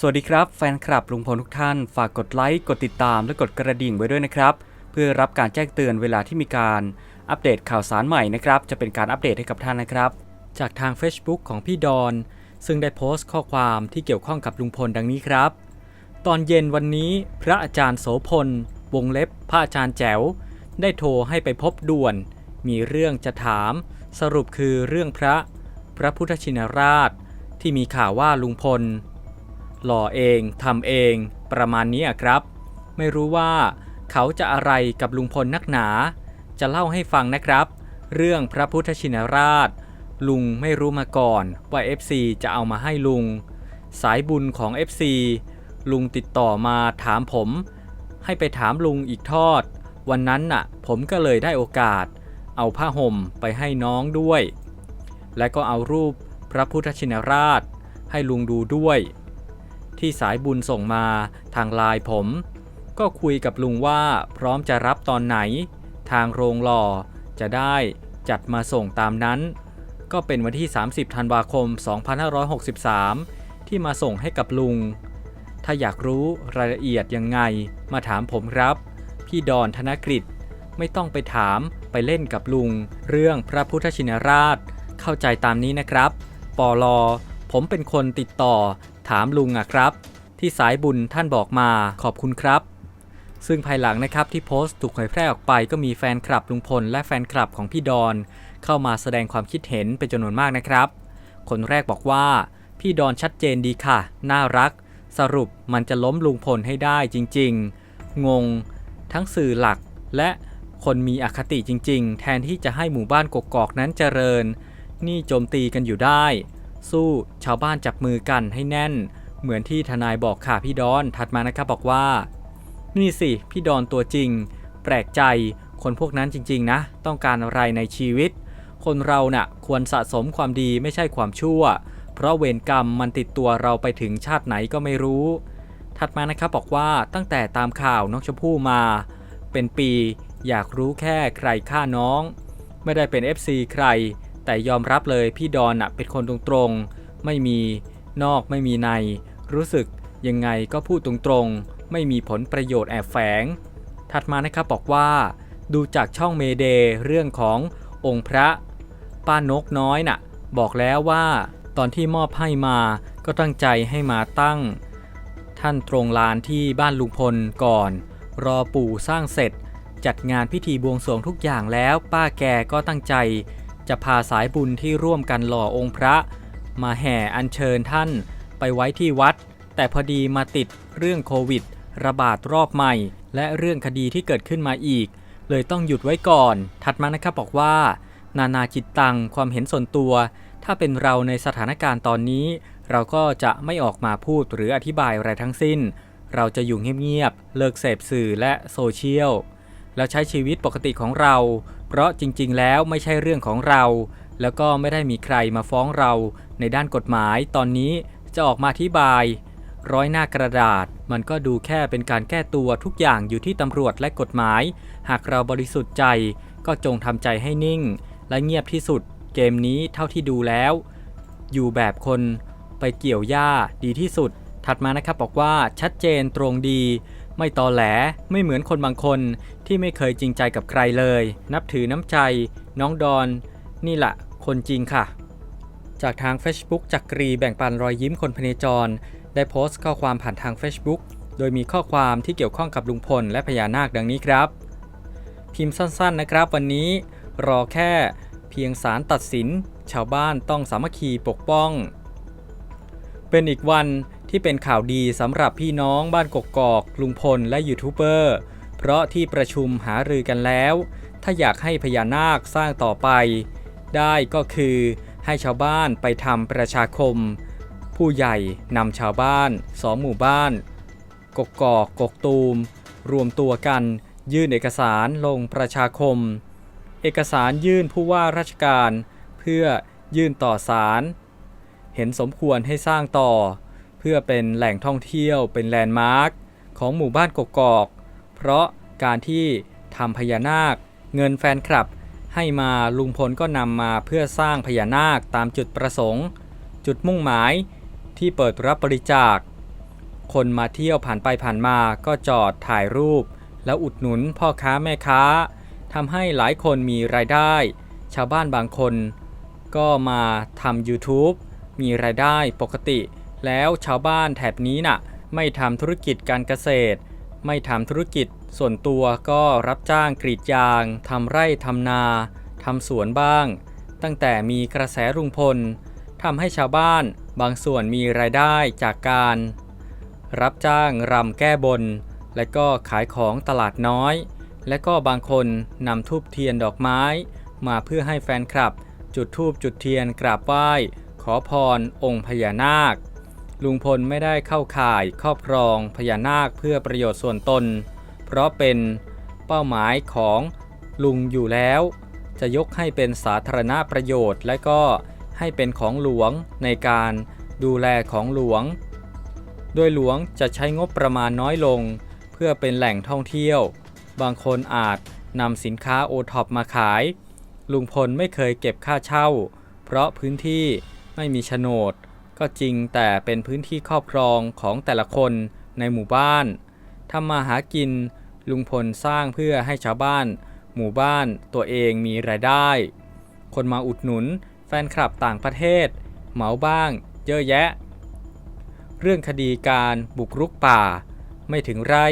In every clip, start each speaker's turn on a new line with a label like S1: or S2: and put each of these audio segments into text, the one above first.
S1: สวัสดีครับแฟนคลับลุงพลทุกท่าน ฝากกดไลค์ กดติดตาม และกดกระดิ่งไว้ด้วยนะครับ เพื่อรับการแจ้งเตือนเวลาที่มีการอัปเดตข่าวสารใหม่นะครับ จะเป็นการอัปเดตให้กับท่านนะครับ จากทาง Facebook ของพี่ดอน ซึ่งได้โพสต์ข้อความที่เกี่ยวข้องกับลุงพลดังนี้ครับ ตอนเย็นวันนี้พระอาจารย์โสพล วงเล็บพระอาจารย์แจ๋ว ได้โทรให้ไปพบด่วน มีเรื่องจะถาม สรุปคือเรื่องพระ พระพุทธชินราช ที่มีข่าวว่าลุงพล หล่อเองทำเองประมาณนี้อะครับ ไม่รู้ว่าเขาจะอะไรกับลุงพลนักหนา จะเล่าให้ฟังนะครับ เรื่องพระพุทธชินราช ลุงไม่รู้มาก่อนว่า FC จะเอามาให้ลุง สายบุญของ FC ลุงติดต่อมาถามผม ให้ไปถามลุงอีกทอด วันนั้นน่ะ ผมก็เลยได้โอกาส เอาผ้าห่มไปให้น้องด้วย และก็เอารูปพระพุทธชินราช ให้ลุงดูด้วย ที่สายบุญส่งมาทางไลน์ผม ก็คุยกับลุงว่าพร้อมจะรับตอนไหน ทางโรงหล่อจะได้จัดมาส่งตามนั้น ก็เป็นวันที่ 30ธันวาคม 2563 ที่มาส่งให้กับลุง ถ้าอยากรู้รายละเอียดยังไงมาถามผมครับ พี่ดอนธนกฤษไม่ต้องไปถามไปเล่นกับลุง เรื่องพระพุทธชินราช เข้าใจตามนี้นะครับปอลอผมเป็นคนติดต่อ ถามลุงอะครับ ที่สายบุญท่านบอกมาขอบคุณครับ ซึ่งภายหลังนะครับที่โพสต์ถูกเผยแพร่ออกไปก็มีแฟนคลับลุงพลและแฟนคลับของพี่ดอน เข้ามาแสดงความคิดเห็นเป็นจำนวนมากนะครับ คนแรกบอกว่า พี่ดอนชัดเจนดีค่ะ น่ารัก สรุปมันจะล้มลุงพลให้ได้จริง ๆ งง ทั้งสื่อหลักและคนมีอคติจริง ๆ แทนที่จะให้หมู่บ้านกกอกนั้นเจริญ นี่โจมตีกันอยู่ได้ สู้ชาวบ้านจับมือกันให้แน่น เหมือนที่ทนายบอกค่ะพี่ดอนถัดมานะครับบอกว่า นี่สิพี่ดอนตัวจริง แปลกใจคนพวกนั้นจริง ๆ นะ ต้องการอะไรในชีวิต คนเราน่ะควรสะสมความดีไม่ใช่ความชั่ว เพราะเวรกรรมมันติดตัวเราไปถึงชาติไหนก็ไม่รู้ ถัดมานะครับบอกว่าตั้งแต่ตามข่าวน้องชมพู่มา เป็นปีอยากรู้แค่ใครฆ่าน้อง ไม่ได้เป็น FC ใคร แต่ยอมรับเลยพี่ดอนน่ะเป็นคนตรงๆ ไม่มีนอกไม่มีใน รู้สึกยังไงก็พูดตรงๆ ไม่มีผลประโยชน์แอบแฝง ถัดมานะครับบอกว่า ดูจากช่องเมเดเรื่องขององค์พระป้านกน้อยน่ะ บอกแล้วว่าตอนที่มอบให้มาก็ตั้งใจให้มาตั้ง ท่านตรงลานที่บ้านลุงพลก่อน รอปู่สร้างเสร็จ จัดงานพิธีบวงสรวงทุกอย่างแล้วป้าแกก็ตั้งใจ จะพาสายบุญที่ร่วมกันหล่อองค์พระ มาแห่อัญเชิญท่านไปไว้ที่วัด แต่พอดีมาติดเรื่องโควิด ระบาดรอบใหม่ และเรื่องคดีที่เกิดขึ้นมาอีก เลยต้องหยุดไว้ก่อน ถัดมานะครับบอกว่า นานาจิตตังความเห็นส่วนตัว ถ้าเป็นเราในสถานการณ์ตอนนี้ เราก็จะไม่ออกมาพูดหรืออธิบายอะไรทั้งสิ้น เราจะอยู่เงียบๆเลิกเสพสื่อและโซเชียลแล้วใช้ชีวิตปกติของเรา ราะจริงๆ แล้วไม่ใช่เรื่องของเรา แล้วก็ไม่ได้มีใครมาฟ้องเรา ในด้านกฎหมายตอนนี้จะออกมาอธิบาย ร้อยหน้ากระดาษ มันก็ดูแค่เป็นการแก้ตัวทุกอย่างอยู่ที่ตำรวจและกฎหมาย หากเราบริสุทธิ์ใจก็จงทำใจให้นิ่ง และเงียบที่สุด เกมนี้เท่าที่ดูแล้ว อยู่แบบคนไปเกี่ยวหญ้าดีที่สุด ถัดมานะครับบอกว่าชัดเจนตรงดี ไม่ตอแหลไม่เหมือนคนบางคนที่ไม่เคยจริงใจกับใครเลย นับถือน้ำใจ น้องดอน นี่แหละคนจริงค่ะ จากทาง Facebook จักรีแบ่งปันรอยยิ้มคนพเนจร ได้โพสต์ข้อความผ่านทาง Facebook โดยมีข้อความที่เกี่ยวข้องกับลุงพลและพญานาคดังนี้ครับ พิมพ์สั้นๆนะครับ วันนี้รอแค่เพียงสารตัดสิน ชาวบ้านต้องสามัคคีปกป้อง เป็นอีกวัน ที่เป็นข่าวดีสำหรับพี่น้องบ้านกกอกลุงพลและยูทูบเบอร์ เพราะที่ประชุมหารือกันแล้ว ถ้าอยากให้พญานาคสร้างต่อไป ได้ก็คือให้ชาวบ้านไปทำประชาคม ผู้ใหญ่นำชาวบ้านสองหมู่บ้าน กกอกกกตูม รวมตัวกัน ยื่นเอกสารลงประชาคม เอกสารยื่นผู้ว่าราชการ เพื่อยื่นต่อศาลเห็นสมควรให้สร้างต่อ พื่อเป็นแหล่งท่องเที่ยวเป็นแลนด์มาร์คของหมู่บ้านกกอก เพราะการที่ทำพญานาค เงินแฟนคลับ ให้มาลุงพลก็นำมาเพื่อสร้างพญานาคตามจุดประสงค์ จุดมุ่งหมายที่เปิดรับบริจาค คนมาเที่ยวผ่านไปผ่านมาก็จอดถ่ายรูป แล้วอุดหนุนพ่อค้าแม่ค้าทำให้หลายคนมีรายได้ ชาวบ้านบางคน ก็มาทำ YouTube มีรายได้ปกติ แล้วชาวบ้านแถบนี้น่ะไม่ทำธุรกิจการเกษตร ไม่ทำธุรกิจส่วนตัวก็รับจ้างกรีดยางทำไร่ทำนาทำสวนบ้าง ตั้งแต่มีกระแสลุงพลทำให้ชาวบ้านบางส่วนมีรายได้จากการ รับจ้างรำแก้บน และก็ขายของตลาดน้อย และก็บางคนนำทูบเทียนดอกไม้ มาเพื่อให้แฟนคลับ จุดทูบจุดเทียนกราบไหว้ ขอพรองค์พญานาค ลุงพลไม่ได้เข้าข่ายครอบครองพญานาคเพื่อประโยชน์ส่วนตน เพราะเป็นเป้าหมายของลุงอยู่แล้ว จะยกให้เป็นสาธารณประโยชน์ และก็ให้เป็นของหลวงในการดูแลของหลวง โดยหลวงจะใช้งบประมาณน้อยลง เพื่อเป็นแหล่งท่องเที่ยว บางคนอาจนำสินค้าโอท็อปมาขาย ลุงพลไม่เคยเก็บค่าเช่า เพราะพื้นที่ไม่มีโฉนด ก็จริงแต่เป็นพื้นที่ครอบครองของแต่ละคนในหมู่บ้านทำมาหากินลุงพลสร้างเพื่อให้ชาวบ้าน หมู่บ้านตัวเองมีรายได้ คนมาอุดหนุนแฟนคลับต่างประเทศ เหมาบ้างเยอะแยะ เรื่องคดีการบุกรุกป่า ไม่ถึงไร่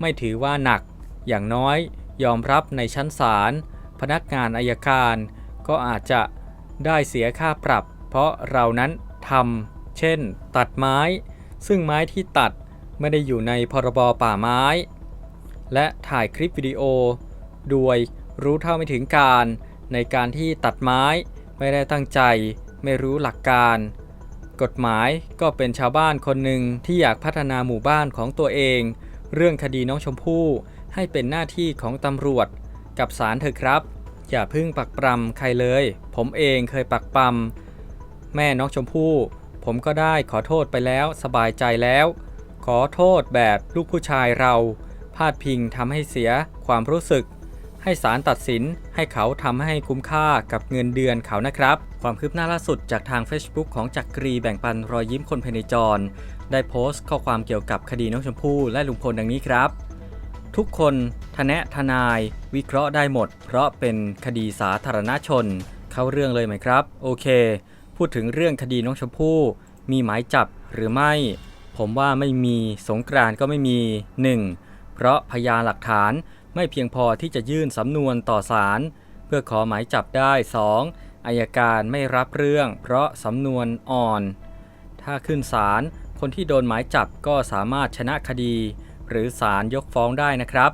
S1: ไม่ถือว่าหนัก อย่างน้อยยอมรับในชั้นศาลพนักงานอายการ ก็อาจจะได้เสียค่าปรับ เพราะเรานั้น ทำเช่น ตัดไม้ ซึ่งไม้ที่ตัดไม่ได้อยู่ในพรบป่าไม้ และถ่ายคลิปวิดีโอ โดยรู้เท่าไม่ถึงการในการที่ตัดไม้ไม่ได้ตั้งใจ ไม่รู้หลักการ กฎหมายก็เป็นชาวบ้านคนหนึ่งที่อยากพัฒนาหมู่บ้านของตัวเอง เรื่องคดีน้องชมพู่ให้เป็นหน้าที่ของตำรวจ กับศาลเถอะครับ อย่าพึ่งปักปรำใครเลย ผมเองเคยปักปรำ แม่น้องชมพู่ ผมก็ได้ขอโทษไปแล้วสบายใจแล้ว ขอโทษแบบลูกผู้ชายเรา พาดพิงทำให้เสียความรู้สึก ให้ศาลตัดสินให้เขาทำให้คุ้มค่ากับเงินเดือนเขานะครับ ความคืบหน้าล่าสุดจากทาง Facebook ของจักรีแบ่งปันรอยยิ้มคนภายในจร ได้โพสต์ข้อความเกี่ยวกับคดีน้องชมพู่และลุงพลดังนี้ครับทุกคนทนะทนาย วิเคราะห์ได้หมด เพราะเป็นคดีสาธารณชน เข้าเรื่องเลยไหมครับ โอเค พูดถึงเรื่องคดีน้องชมพู่ มีหมายจับหรือไม่ ผมว่าไม่มีสงกรานต์ก็ไม่มี 1. เพราะพยานหลักฐานไม่เพียงพอที่จะยื่นสำนวนต่อศาลเพื่อขอหมายจับได้ 2. อายการไม่รับเรื่อง เพราะสำนวนอ่อน ถ้าขึ้นศาลคนที่โดนหมายจับก็สามารถชนะคดี หรือศาลยกฟ้องได้นะครับ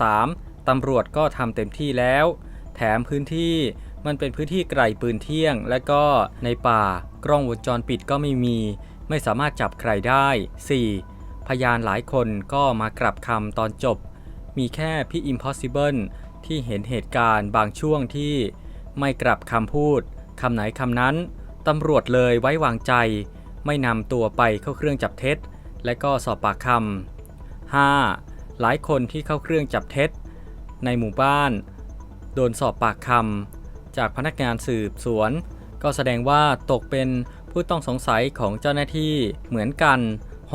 S1: 3. ตำรวจก็ทำเต็มที่แล้ว แถมพื้นที่ มันเป็นพื้นที่ไกลปืนเที่ยง และก็ในป่ากล้องวงจรปิดก็ไม่มี ไม่สามารถจับใครได้ 4. พยานหลายคนก็มากลับคำตอนจบ มีแค่พี่ Impossible ที่เห็นเหตุการณ์บางช่วงที่ไม่กลับคำพูดคำไหนคำนั้นตำรวจเลยไว้วางใจ ไม่นำตัวไปเข้าเครื่องจับเท็จ และก็สอบปากคำ 5. หลายคนที่เข้าเครื่องจับเท็จ ในหมู่บ้าน โดนสอบปากคำ จากพนักงานสืบสวน ก็แสดงว่าตกเป็นผู้ต้องสงสัยของเจ้าหน้าที่เหมือนกัน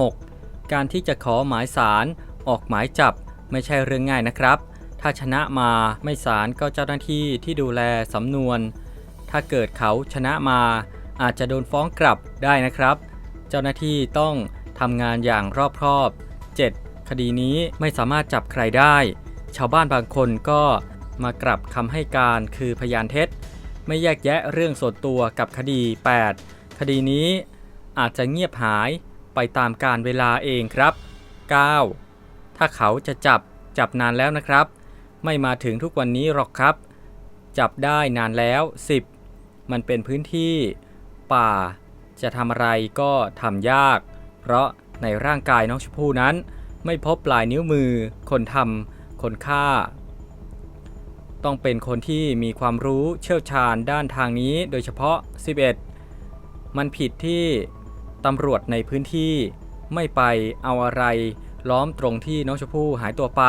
S1: 6. การที่จะขอหมายสารออกหมายจับไม่ใช่เรื่องง่ายนะครับ ถ้าชนะมาไม่สารก็เจ้าหน้าที่ที่ดูแลสำนวน ถ้าเกิดเขาชนะมาอาจจะโดนฟ้องกลับได้นะครับ เจ้าหน้าที่ต้องทำงานอย่างรอบคอบ 7. คดีนี้ไม่สามารถจับใครได้ ชาวบ้านบางคนก็ มากลับคำให้การคือพยานเท็จ ไม่แยกแยะเรื่องส่วนตัวกับคดี 8. คดีนี้อาจจะเงียบหายไปตามการเวลาเองครับ 9. ถ้าเขาจะจับจับนานแล้วนะครับ ไม่มาถึงทุกวันนี้หรอกครับ จับได้นานแล้ว 10. มันเป็นพื้นที่ ป่า จะทำอะไรก็ทำยาก เพราะในร่างกายน้องชมพู่นั้น ไม่พบปลายนิ้วมือ คนทำคนฆ่า ต้องเป็นคนที่มีความรู้เชี่ยวชาญด้านทางนี้โดยเฉพาะ 11 มันผิดที่ตำรวจในพื้นที่ไม่ไปเอาอะไร ล้อมตรงที่น้องชมพู่หายตัวไป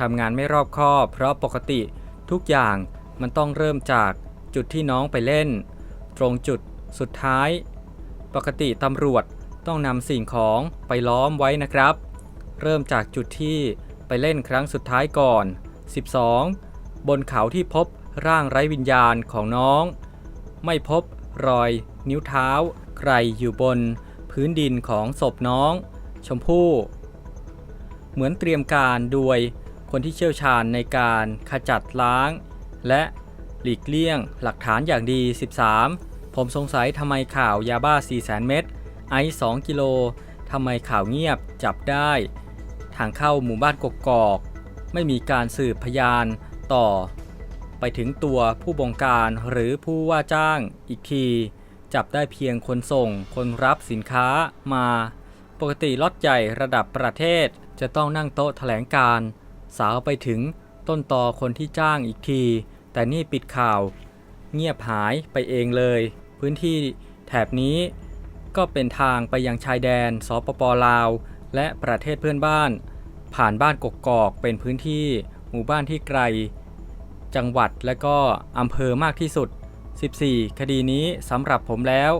S1: ทำงานไม่รอบคอบ เพราะปกติทุกอย่างมันต้องเริ่มจากจุดที่น้องไปเล่น ตรงจุดสุดท้าย ปกติตำรวจต้องนำสิ่งของไปล้อมไว้นะครับ เริ่มจากจุดที่ไปเล่นครั้งสุดท้ายก่อน 12. บนเขาที่พบร่างไร้วิญญาณของน้อง ไม่พบรอยนิ้วเท้าใครอยู่บน พื้นดินของศพน้อง ชมพู่ เหมือนเตรียมการโดยคนที่เชี่ยวชาญในการขจัดล้าง และหลีกเลี่ยงหลักฐานอย่างดี 13 ผมสงสัยทำไมข่าวยาบ้า 400,000 เม็ดไอซ์2กิโลทำไมข่าวเงียบจับได้ ทางเข้าหมู่บ้านกกอก ไม่มีการสืบพยาน ต่อ ไปถึงตัวผู้บงการหรือผู้ว่าจ้างอีกที จับได้เพียงคนส่งคนรับสินค้ามา ปกติล็อตใหญ่ระดับประเทศจะต้องนั่งโต๊ะแถลงการ สาวไปถึงต้นตอคนที่จ้างอีกที แต่นี่ปิดข่าว เงียบหายไปเองเลย พื้นที่แถบนี้ก็เป็นทางไปยังชายแดนสปปลาว และประเทศเพื่อนบ้าน ผ่านบ้านกกอกเป็นพื้นที่หมู่บ้านที่ไกล จังหวัดและก็อำเภอมากที่สุด 14 คดีนี้สำหรับผมแล้ว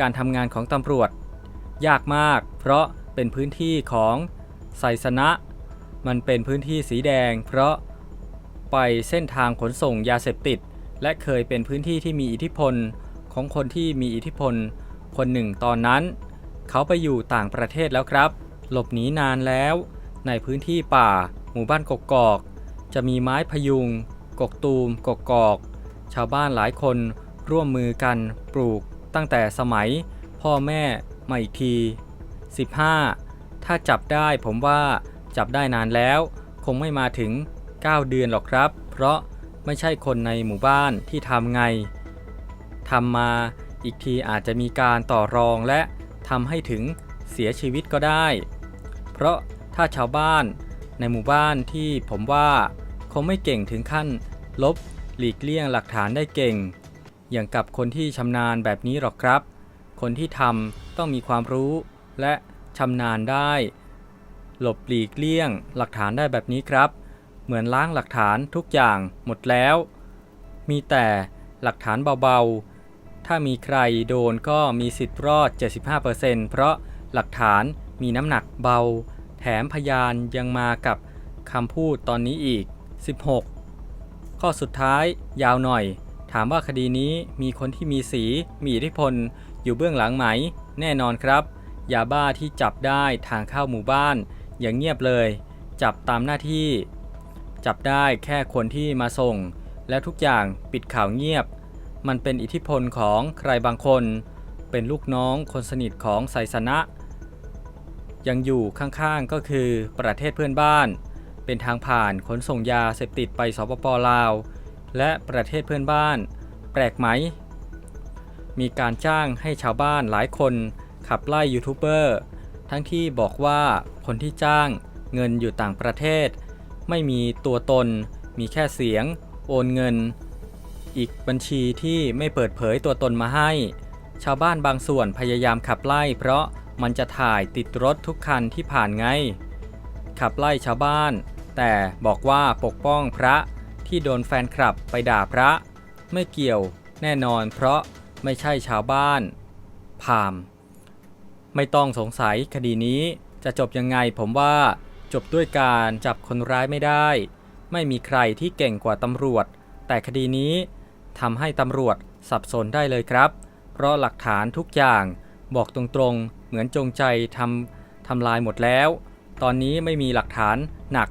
S1: การทำงานของตำรวจ ยากมาก เพราะเป็นพื้นที่ของไซสนะ มันเป็นพื้นที่สีแดง เพราะไปเส้นทางขนส่งยาเสพติด และเคยเป็นพื้นที่ที่มีอิทธิพลของคนที่มีอิทธิพล คนหนึ่งตอนนั้น เขาไปอยู่ต่างประเทศแล้วครับ หลบหนีนานแล้ว ในพื้นที่ป่า หมู่บ้านกกอก จะมีไม้พยุง กกตูมกกกอก ชาวบ้านหลายคนร่วมมือกันปลูกตั้งแต่สมัยพ่อแม่มาอีกที 15 ถ้าจับได้ผมว่าจับได้นานแล้ว คงไม่มาถึง 9 เดือนหรอกครับ เพราะไม่ใช่คนในหมู่บ้านที่ทำไงทำมาอีกทีอาจจะมีการต่อรองและทำให้ถึงเสียชีวิตก็ได้ เพราะถ้าชาวบ้านในหมู่บ้านที่ผมว่า คงไม่เก่งถึงขั้น ลบ หลีกเลี่ยงหลักฐานได้เก่ง อย่างกับคนที่ชำนาญแบบนี้หรอกครับ คนที่ทำต้องมีความรู้ และชำนาญได้ หลบหลีกเลี่ยงหลักฐานได้แบบนี้ครับ เหมือนล้างหลักฐานทุกอย่างหมดแล้ว มีแต่หลักฐานเบาๆ ถ้ามีใครโดนก็มีสิทธิ์รอด 75%เพราะหลักฐานมีน้ำหนักเบา แถมพยานยังมากับคำพูดตอนนี้อีก 16 ข้อสุดท้าย ยาวหน่อย ถามว่าคดีนี้มีคนที่มีสี มีอิทธิพล อยู่เบื้องหลังไหม แน่นอนครับ ยาบ้าที่จับได้ทางเข้าหมู่บ้าน อย่างเงียบเลย จับตามหน้าที่ จับได้แค่คนที่มาส่ง แล้วทุกอย่างปิดข่าวเงียบ มันเป็นอิทธิพลของใครบางคน เป็นลูกน้องคนสนิทของไซสนะยังอยู่ข้างๆก็คือประเทศเพื่อนบ้าน เป็นทางผ่านขนส่งยาเสพติดไปสปปลาว และประเทศเพื่อนบ้าน แปลกไหม มีการจ้างให้ชาวบ้านหลายคนขับไล่ยูทูบเบอร์ทั้งที่บอกว่าคนที่จ้างเงินอยู่ต่างประเทศ ไม่มีตัวตน มีแค่เสียง โอนเงิน อีกบัญชีที่ไม่เปิดเผยตัวตนมาให้ ชาวบ้านบางส่วนพยายามขับไล่เพราะมันจะถ่ายติดรถทุกคันที่ผ่านไง ขับไล่ชาวบ้าน แต่บอกว่าปกป้องพระที่โดนแฟนคลับไปด่าพระ ไม่เกี่ยวแน่นอนเพราะไม่ใช่ชาวบ้านพามไม่ต้องสงสัยคดีนี้จะจบยังไงผมว่าจบด้วยการจับคนร้ายไม่ได้ ไม่มีใครที่เก่งกว่าตำรวจ แต่คดีนี้ทำให้ตำรวจสับสนได้เลยครับ เพราะหลักฐานทุกอย่างบอกตรงๆ เหมือนจงใจทำทำลายหมดแล้ว ตอนนี้ไม่มีหลักฐานหนัก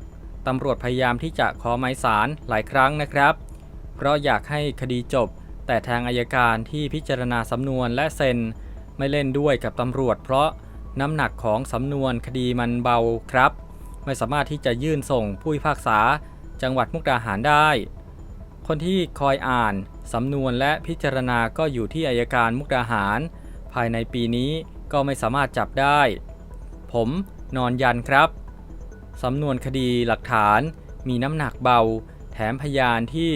S1: ตำรวจพยายามที่จะขอหมายสารหลายครั้งนะครับ เพราะอยากให้คดีจบ แต่ทางอายการที่พิจารณาสำนวนและเซ็นไม่เล่นด้วยกับตำรวจ เพราะน้ำหนักของสำนวนคดีมันเบาครับ ไม่สามารถที่จะยื่นส่งผู้พิพากษา จังหวัดมุกดาหารได้ คนที่คอยอ่านสำนวนและพิจารณาก็อยู่ที่อายการมุกดาหาร ภายในปีนี้ก็ไม่สามารถจับได้ ผม นอนยันครับสำนวนคดีหลักฐานมีน้ำหนักเบา แถมพยานที่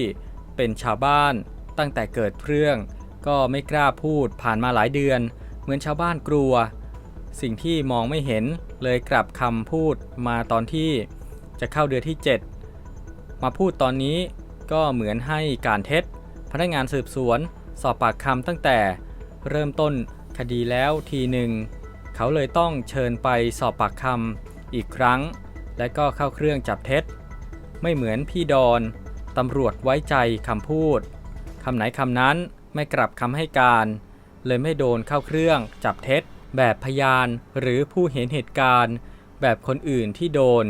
S1: เป็นชาวบ้านตั้งแต่เกิดเรื่อง ก็ไม่กล้าพูดผ่านมาหลายเดือน เหมือนชาวบ้านกลัว สิ่งที่มองไม่เห็นเลยกลับคำพูดมาตอนที่จะเข้าเดือนที่ 7 มาพูดตอนนี้ก็เหมือนให้การเท็จ พนักงานสืบสวน สอบปากคำตั้งแต่เริ่มต้นคดีแล้วทีหนึ่ง เขาเลยต้องเชิญไปสอบปากคำอีกครั้ง และก็เข้าเครื่องจับเท็จ ไม่เหมือนพี่ดอนตำรวจไว้ใจคำพูดคำไหนคำนั้นไม่กลับคำให้การ เลยไม่โดนเข้าเครื่องจับเท็จ แบบพยานหรือผู้เห็นเหตุการณ์ แบบคนอื่นที่โดน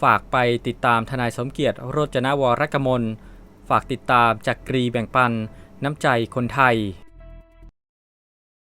S1: ฝากไปติดตามทนายสมเกียรติโรจนวรกมล ฝากติดตามจากกรีแบ่งปันน้ำใจคนไทย